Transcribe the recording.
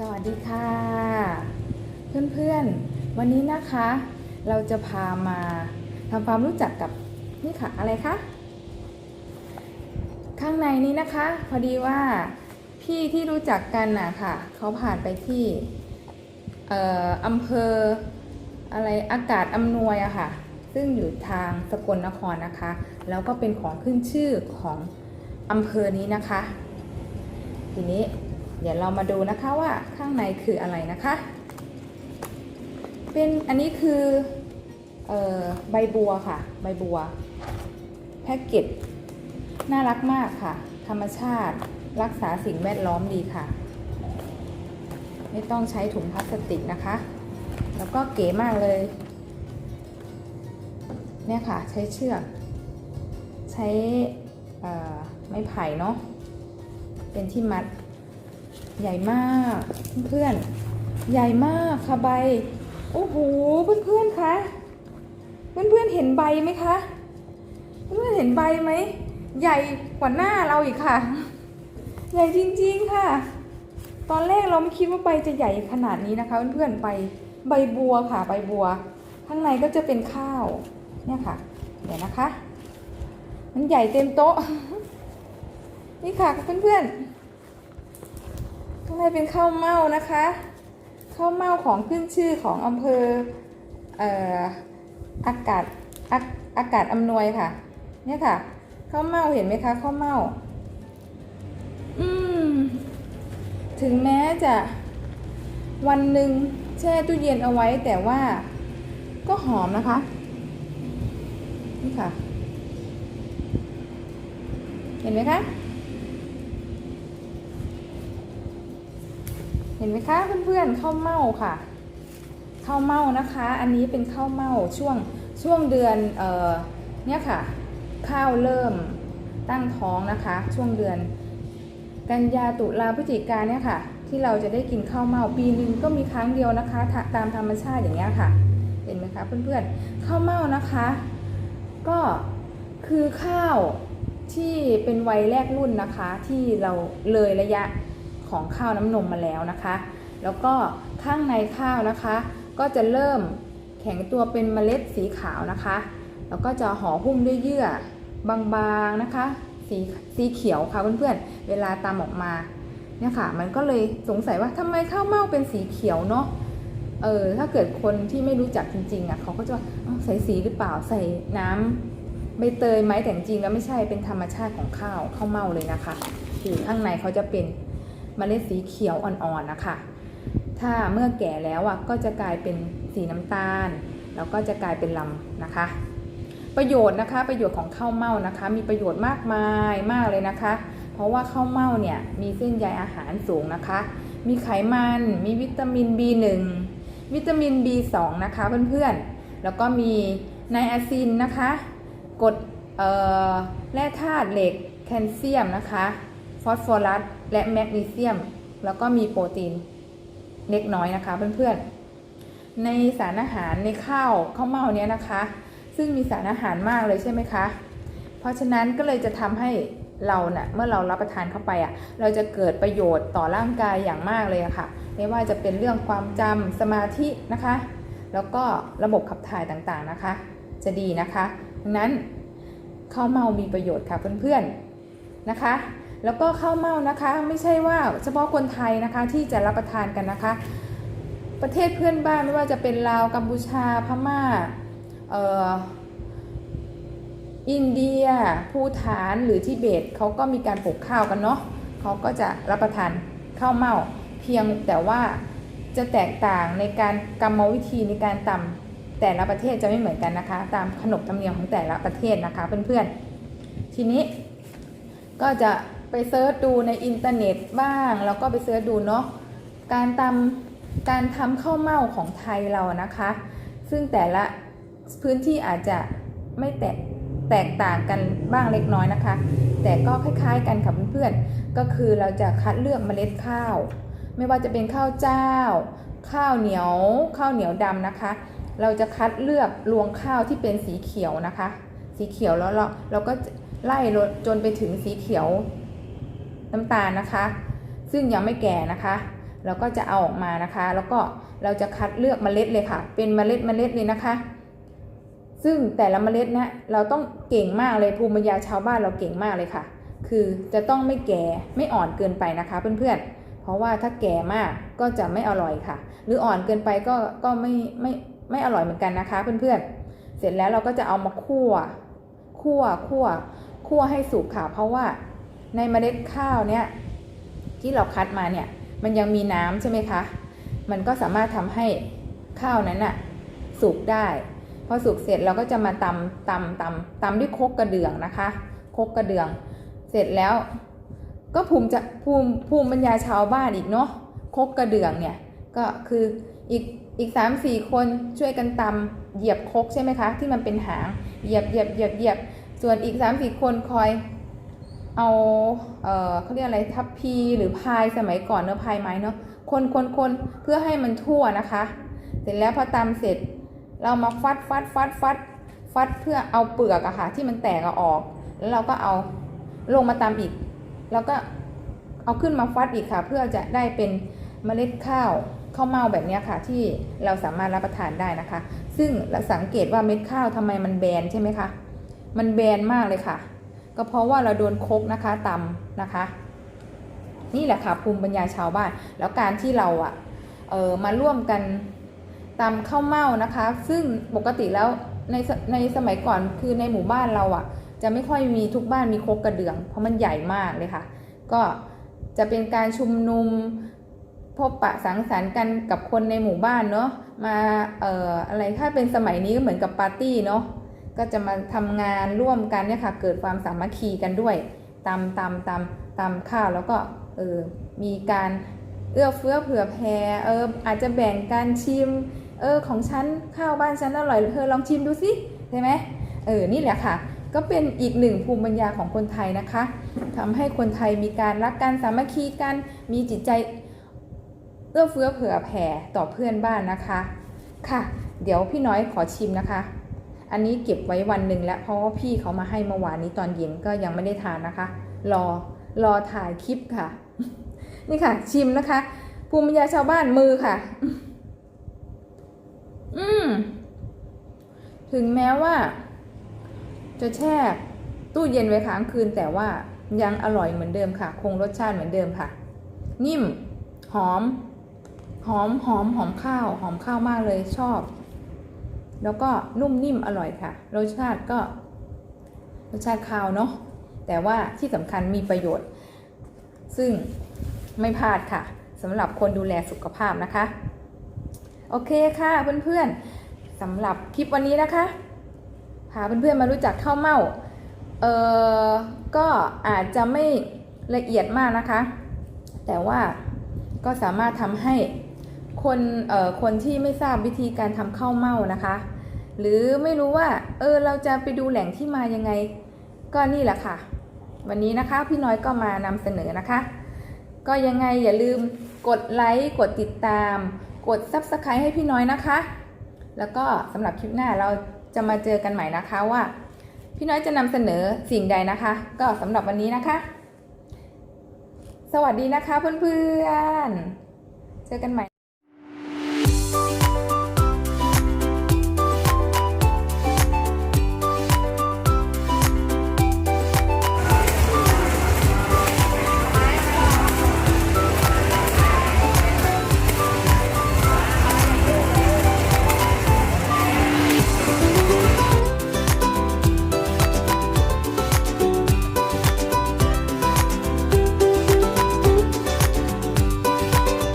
สวัสดีค่ะ เพื่อนๆ วันนี้นะคะ เราจะพามาทำความรู้จักกับนี่ค่ะอะไรคะข้างในนี้นะคะ พอดีว่าพี่ที่รู้จักกันน่ะค่ะเขาผ่านไปที่เอ่ออำเภออะไรอากาศอำนวยอะค่ะ ซึ่งอยู่ทางสกลนครนะคะ แล้วก็เป็นของขึ้นชื่อของอำเภอนี้นะคะ ทีนี้ เดี๋ยวเรามาดูนะคะว่าข้างในคืออะไรนะคะ เป็นอันนี้คือออใบบัวค่ะ ใบบัว แพ็กเกจน่ารักมากค่ะ ธรรมชาติรักษาสิ่งแวดล้อมดีค่ะ ไม่ต้องใช้ถุงพลาสติกนะคะ แล้วก็เก๋มากเลย เนี่ยค่ะใช้เชือก ใช้ไม้ไผ่เนาะเป็นที่มัด ใหญ่มากเพื่อนๆใหญ่มากค่ะใบ โอ้โหเพื่อนๆคะเพื่อนๆเห็นใบไหมคะเพื่อนๆเห็นใบไหมใหญ่กว่าหน้าเราอีกค่ะ ใหญ่จริง ๆค่ะ ตอนแรกเราไม่คิดว่าใบจะใหญ่ขนาดนี้นะคะ เพื่อนๆใบใบบัวค่ะ ใบบัว ข้างในก็จะเป็นข้าวเนี่ยค่ะเดี๋ยวนะคะ มันใหญ่เต็มโต๊ะ นี่ค่ะเพื่อนๆางในเป็นข้าวเม่านะคะข้าวเม่าของขึ้นชื่อของอำเภอเอ่ออากาศอาอากาศอำนวยค่ะ เนี่ยค่ะข้าวเม่าเห็นไหมคะข้าวเม่าอืมถึงแม้จะวันหนึ่งแช่ตู้เย็นเอาไว้แต่ว่าก็หอมนะคะ นี่ค่ะ เห็นไหมคะ ห็นไหมคะเพื่อนๆข้าวเม่าค่ะข้าวเม่านะคะ อันนี้เป็นข้าวเม่าช่วงช่วงเดือนเอ่อเนี่ยค่ะ ข้าวเริ่มตั้งท้องนะคะ ช่วงเดือน กันยาตุลาพฤศจิกาเนี่ยค่ะ ที่เราจะได้กินข้าวเม่าปีหนึ่งก็มีครั้งเดียวนะคะาตามธรรมชาติอย่างเงี้ยค่ะ เห็นไหมคะเพื่อนๆข้าวเม่านะคะ ก็คือข้าวที่เป็นวัยแรกรุ่นนะคะ ที่เราเลยระยะ ของข้าวน้ำนมมาแล้วนะคะ แล้วก็ข้างในข้าวนะคะ ก็จะเริ่มแข็งตัวเป็นเมล็ดสีขาวนะคะ แล้วก็จะห่อหุ้มด้วยเยื่อบางๆนะคะ สีสีเขียวค่ะเพื่อนๆ เวลาตามออกมาเนี่ยค่ะ มันก็เลยสงสัยว่าทำไมข้าวเม่าเป็นสีเขียวเนาะ เออ ถ้าเกิดคนที่ไม่รู้จักจริงๆอะเขาก็จะว่าใส่สีหรือเปล่า ใส่น้ำใบเตยไหมแต่จริงแล้วไม่ใช่ เป็นธรรมชาติของข้าวข้าวเม่าเลยนะคะคือข้างในเขาจะเป็น เมล็ดสีเขียวอ่อนๆนะคะถ้าเมื่อแก่แล้วอะก็จะกลายเป็นสีน้ำตาล แล้วก็จะกลายเป็นลำนะคะ ประโยชน์นะคะประโยชน์ของข้าวเม่านะคะ มีประโยชน์มากมายมากเลยนะคะ เพราะว่าข้าวเม่าเนี่ยมีเส้นใยอาหารสูงนะคะ มีไขมันมีวิตามิน B1 วิตามิน B2 นะคะเพื่อนๆ แล้วก็มีไนอาซินนะคะกรดแร่ธาตุเหล็กแคลเซียมนะคะ ฟอสฟอรัสและแมกนีเซียม แล้วก็มีโปรตีนเล็กน้อยนะคะเพื่อนๆ ในสารอาหารในข้าวข้าวเม่าเนี้ยนะคะ ซึ่งมีสารอาหารมากเลยใช่ไหมคะ เพราะฉะนั้นก็เลยจะทำให้เราเนะ่ะเมื่อเรารับประทานเข้าไปอะ่ะ เราจะเกิดประโยชน์ต่อร่างกายอย่างมากเลยะค่ะ ไม่ว่าจะเป็นเรื่องความจำสมาธินะคะ แล้วก็ระบบขับถ่ายต่างๆนะคะ จะดีนะคะดังนั้นข้าวเมามีประโยชน์ค่ะเพื่อนๆนะคะ แล้วก็ข้าวเม่านะคะไม่ใช่ว่าเฉพาะคนไทยนะคะที่จะรับประทานกันนะคะ ประเทศเพื่อนบ้านไม่ว่าจะเป็นลาวกัมพูชาพม่าเอ่ออินเดีย ภูฐานหรือทิเบตเขาก็มีการปลูกข้าวกันเนาะเขาก็จะรับประทานข้าวเม่า เพียงแต่ว่าจะแตกต่างในการกรรมวิธีในการตำแต่ละประเทศจะไม่เหมือนกันนะคะ ตามขนบธรรมเนียมของแต่ละประเทศนะคะเพื่อนๆทีนี้ก็จะ ไปเซิร์ชดูในอินเทอร์เน็ตบ้าง แล้วก็ไปเซิร์ชดูเนาะการตำการทำข้าวเม่าของไทยเรานะคะ ซึ่งแต่ละพื้นที่อาจจะไม่แตกแตกต่างกันบ้างเล็กน้อยนะคะ แต่ก็คล้ายๆกันค่ะเพื่อนๆก็คือเราจะคัดเลือกเมล็ดข้าว ไม่ว่าจะเป็นข้าวเจ้า ข้าวเหนียว ข้าวเหนียวดำนะคะ เราจะคัดเลือกรวงข้าวที่เป็นสีเขียวนะคะ สีเขียวแล้วเราเราก็ไล่จนไปถึงสีเขียว น้ำตาลนะคะ ซึ่งยังไม่แก่นะคะ เราก็จะเอาออกมานะคะ แล้วก็เราจะคัดเลือกเมล็ดเลยค่ะ เป็นเมล็ดเมล็ดเลยนะคะ ซึ่งแต่ละเมล็ดเนะเราต้องเก่งมากเลยภูมิปัญญาชาวบ้านเราเก่งมากเลยค่ะ คือจะต้องไม่แก่ไม่อ่อนเกินไปนะคะเพื่อนๆ เพราะว่าถ้าแก่มากก็จะไม่อร่อยค่ะ หรืออ่อนเกินไปก็ก็ไม่ไม่ไม่อร่อยเหมือนกันนะคะเพื่อนๆ เสร็จแล้วเราก็จะเอามาคั่วคั่วคั่วคั่วให้สุกค่ะ เพราะว่า ในเมล็ดข้าวเนี่ยที่เราคัดมาเนี่ยมันยังมีน้ำใช่ไหมคะ มันก็สามารถทำให้ข้าวนั้นน่ะสุกได้ พอสุกเสร็จเราก็จะมาตำตำตำตำด้วยคกกระเดื่องนะคะคกกระเดื่อง เสร็จแล้วก็ภูมิจะภูมิภูมิปัญญาชาวบ้านอีกเนาะคกกระเดื่องเนี่ยก็คืออีกอีกสามสี่คนช่วยกันตำเหยียบคกใช่ไหมคะ ที่มันเป็นหางเหยียบเหยียบเหยียบเหยียบส่วนอีกสามสี่คนคอย เอาเออเขาเรียกอะไรทัพพีหรือพายสมัยก่อนเนอะพายไม้เนอะคนคนคนเพื่อให้มันทั่วนะคะ เสร็จแล้วพอตำเสร็จ เรามาฟัดฟัดฟัดฟัดฟัดเพื่อเอาเปลือกอะค่ะ ที่มันแตกออก แล้วเราก็เอาลงมาตำอีก แล้วก็เอาขึ้นมาฟัดอีกค่ะ เพื่อจะได้เป็นเมล็ดข้าวข้าวเม่าแบบนี้ค่ะ ที่เราสามารถรับประทานได้นะคะ ซึ่งเราสังเกตว่าเม็ดข้าวทำไมมันแบนใช่ไหมคะมันแบนมากเลยค่ะ ก็เพราะว่าเราโดนคกนะคะตำนะคะ นี่แหละค่ะภูมิปัญญาชาวบ้าน แล้วการที่เราอะเออมาร่วมกันตำข้าวเม่านะคะ ซึ่งปกติแล้วในในสมัยก่อนคือในหมู่บ้านเราอะจะไม่ค่อยมีทุกบ้านมีคกกระเดื่อง เพราะมันใหญ่มากเลยค่ะ ก็จะเป็นการชุมนุมพบปะสังสรรค์กันกับคนในหมู่บ้านเนาะมาเอ่ออะไรถ้าเป็นสมัยนี้ก็เหมือนกับปาร์ตี้เนาะ ก็จะมาทำงานร่วมกันเนี่ยค่ะเกิดความสามัคคีกันด้วยตำตำตำตำข้าวแล้วก็เออมีการเอื้อเฟื้อเผื่อแผ่เอออาจจะแบ่งกันชิมเออของฉันข้าวบ้านฉันอร่อยเธอลองชิมดูสิใช่ไหมเออนี่แหละค่ะก็เป็นอีกหนึ่งภูมิปัญญาของคนไทยนะคะทำให้คนไทยมีการรักกันสามัคคีกันมีจิตใจเอื้อเฟื้อเผื่อแผ่ต่อเพื่อนบ้านนะคะ ค่ะ เดี๋ยวพี่น้อยขอชิมนะคะ อันนี้เก็บไว้วันหนึ่งแล้วเพราะว่าพี่เขามาให้เมื่อวานนี้ตอนเย็นก็ยังไม่ได้ทานนะคะ รอรอถ่ายคลิปค่ะ นี่ค่ะ ชิมนะคะ ภูมิปัญญาชาวบ้านมือค่ะ อืมถึงแม้ว่า จะแช่ตู้เย็นไว้ค้างคืน แต่ว่ายังอร่อยเหมือนเดิมค่ะ คงรสชาติเหมือนเดิมค่ะ นิ่ม หอม หอมหอมหอมข้าว หอมข้าวมากเลยชอบ แล้วก็นุ่มนิ่มอร่อยค่ะ รสชาติก็ รสชาติข้าวเนาะแต่ว่าที่สำคัญมีประโยชน์ ซึ่งไม่พลาดค่ะสำหรับคนดูแลสุขภาพนะคะ โอเคค่ะเพื่อนๆสำหรับคลิปวันนี้นะคะพาเพื่อนๆมารู้จักข้าวเม่าเออก็อาจจะไม่ละเอียดมากนะคะ แต่ว่าก็สามารถทำให้คนเอ่อคนที่ไม่ทราบวิธีการทำข้าวเม่านะคะ หรือไม่รู้ว่า เออเราจะไปดูแหล่งที่มายังไง ก็นี่แหละค่ะ วันนี้นะคะพี่น้อยก็มานำเสนอนะคะ ก็ยังไงอย่าลืมกดไลค์กดติดตาม กด Subscribe ให้พี่น้อยนะคะ แล้วก็สำหรับคลิปหน้าเราจะมาเจอกันใหม่นะคะว่า พี่น้อยจะนำเสนอสิ่งใดนะคะ ก็สำหรับวันนี้นะคะ สวัสดีนะคะเพื่อนๆเจอกันใหม่